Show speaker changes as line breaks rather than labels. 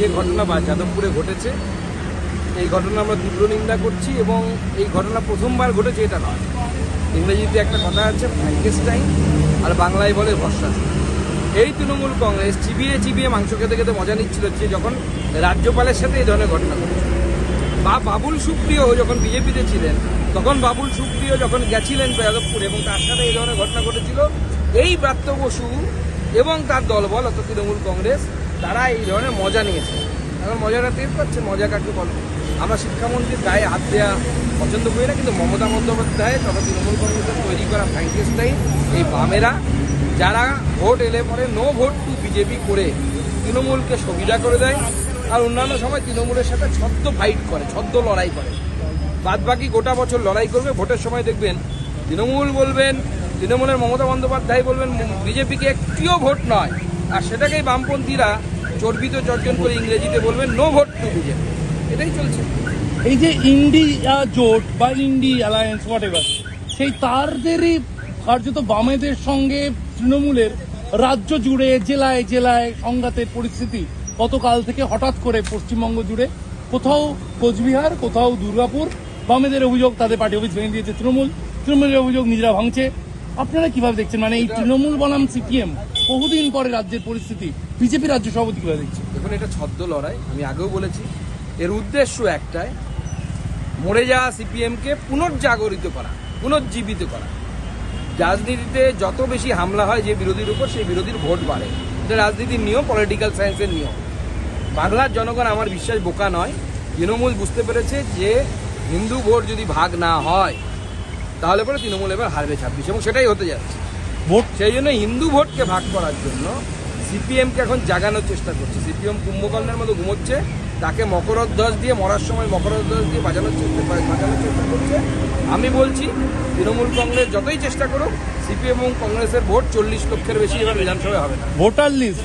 যে ঘটনা বা যাদবপুরে ঘটেছে, এই ঘটনা আমরা তীব্র নিন্দা করছি এবং এই ঘটনা প্রথমবার ঘটেছে এটা নয়। ইংরেজিতে একটা কথা আছে ফ্র্যাঙ্কেস্টাইন আর বাংলায় বলে ভরসা এই তৃণমূল কংগ্রেস চিবিয়ে চিবিয়ে মাংস খেতে খেতে মজা নিচ্ছিল যে যখন রাজ্যপালের সাথে এই ধরনের ঘটনা ঘটেছে। বা বাবুল সুপ্রিয় যখন বিজেপিতে ছিলেন, তখন বাবুল সুপ্রিয় যখন গেছিলেন যাদবপুর এবং তার সাথে এই ধরনের ঘটনা ঘটেছিল, এই ব্রাত্য বসু এবং তার দলবল অর্থাৎ তৃণমূল কংগ্রেস তারা এই ধরনের মজা নিয়েছে। এখন মজাটা টের পাচ্ছে, মজা কাকে বলো? আমরা শিক্ষামন্ত্রীর গায়ে হাত দেওয়া পছন্দ করি না, কিন্তু মমতা বন্দ্যোপাধ্যায় তথা তৃণমূল কংগ্রেসের তৈরি করা ফ্র্যাঙ্কেস্টাইন এই বামেরা, যারা ভোট এলে পরে নো ভোট টু বিজেপি করে তৃণমূলকে সুবিধা করে দেয়, আর অন্যান্য সময় তৃণমূলের সাথে ছদ্ম ফাইট করে, ছদ্ম লড়াই করে। বাদ বাকি গোটা বছর লড়াই করবে, ভোটের সময় দেখবেন তৃণমূল বলবেন, তৃণমূলের মমতা বন্দ্যোপাধ্যায় বলবেন বিজেপিকে একটিও ভোট নয়। আর সেটাকেই বামপন্থীরা চর্বিত চর্জন করে ইংরেজিতে বলবেন নো ভোট টু বিজেপি এটাই চলছে।
এই যে ইন্ডিয়া জোট বা ইন্ডি অ্যালায়েন্স হোয়াট এভার সেই তারদেরই কার্যত বামেদের সঙ্গে তৃণমূলের রাজ্য জুড়ে জেলায় জেলায় সংঘাতের পরিস্থিতি গতকাল থেকে হঠাৎ করে পশ্চিমবঙ্গ জুড়ে কোথাও কোচবিহার কোথাও দুর্গাপুর বামেদের অভিযোগ তাদের পার্টি অফিস ভেঙে দিয়েছে তৃণমূল তৃণমূলের অভিযোগ নিজেরা ভাঙছে। আপনারা কীভাবে দেখছেন? মানে এই তৃণমূল বনাম সিপিএম বহুদিন পরে রাজ্যের পরিস্থিতি বিজেপি রাজ্য সভাপতি কীভাবে দেখছে।
দেখুন, এটা ছদ্ম লড়াই, আমি আগেও বলেছি। এর উদ্দেশ্য একটাই, মরে যাওয়া সিপিএমকে পুনর্জাগরিত করা, পুনর্জীবিত করা। রাজনীতিতে যত বেশি হামলা হয় যে বিরোধীর উপর, সেই বিরোধীর ভোট বাড়ে। এটা রাজনীতির নিয়ম পলিটিক্যাল সায়েন্সের নিয়ম। বাংলার জনগণ, আমার বিশ্বাস, বোকা নয়। তৃণমূল বুঝতে পেরেছে যে হিন্দু ভোট যদি ভাগ না হয়, তাহলে পরে তৃণমূল এবার হারবে ছাব্বিশ, এবং সেটাই হতে যাচ্ছে।
ভোট
সেই জন্য হিন্দু ভোটকে ভাগ করার জন্য সিপিএমকে এখন জাগানোর চেষ্টা করছে। সিপিএম কুম্ভকর্ণের মতো ঘুমোচ্ছে তাকে মকরধ্বজ দিয়ে মরার সময় মকরধ্বজ দিয়ে বাজানোর চেষ্টা বাজানোর চেষ্টা করছে। আমি বলছি তৃণমূল কংগ্রেস যতই চেষ্টা করুক সিপিএম এবং কংগ্রেসের ভোট চল্লিশ লক্ষের বেশি এবার বিধানসভায় হবে না।
Voter list.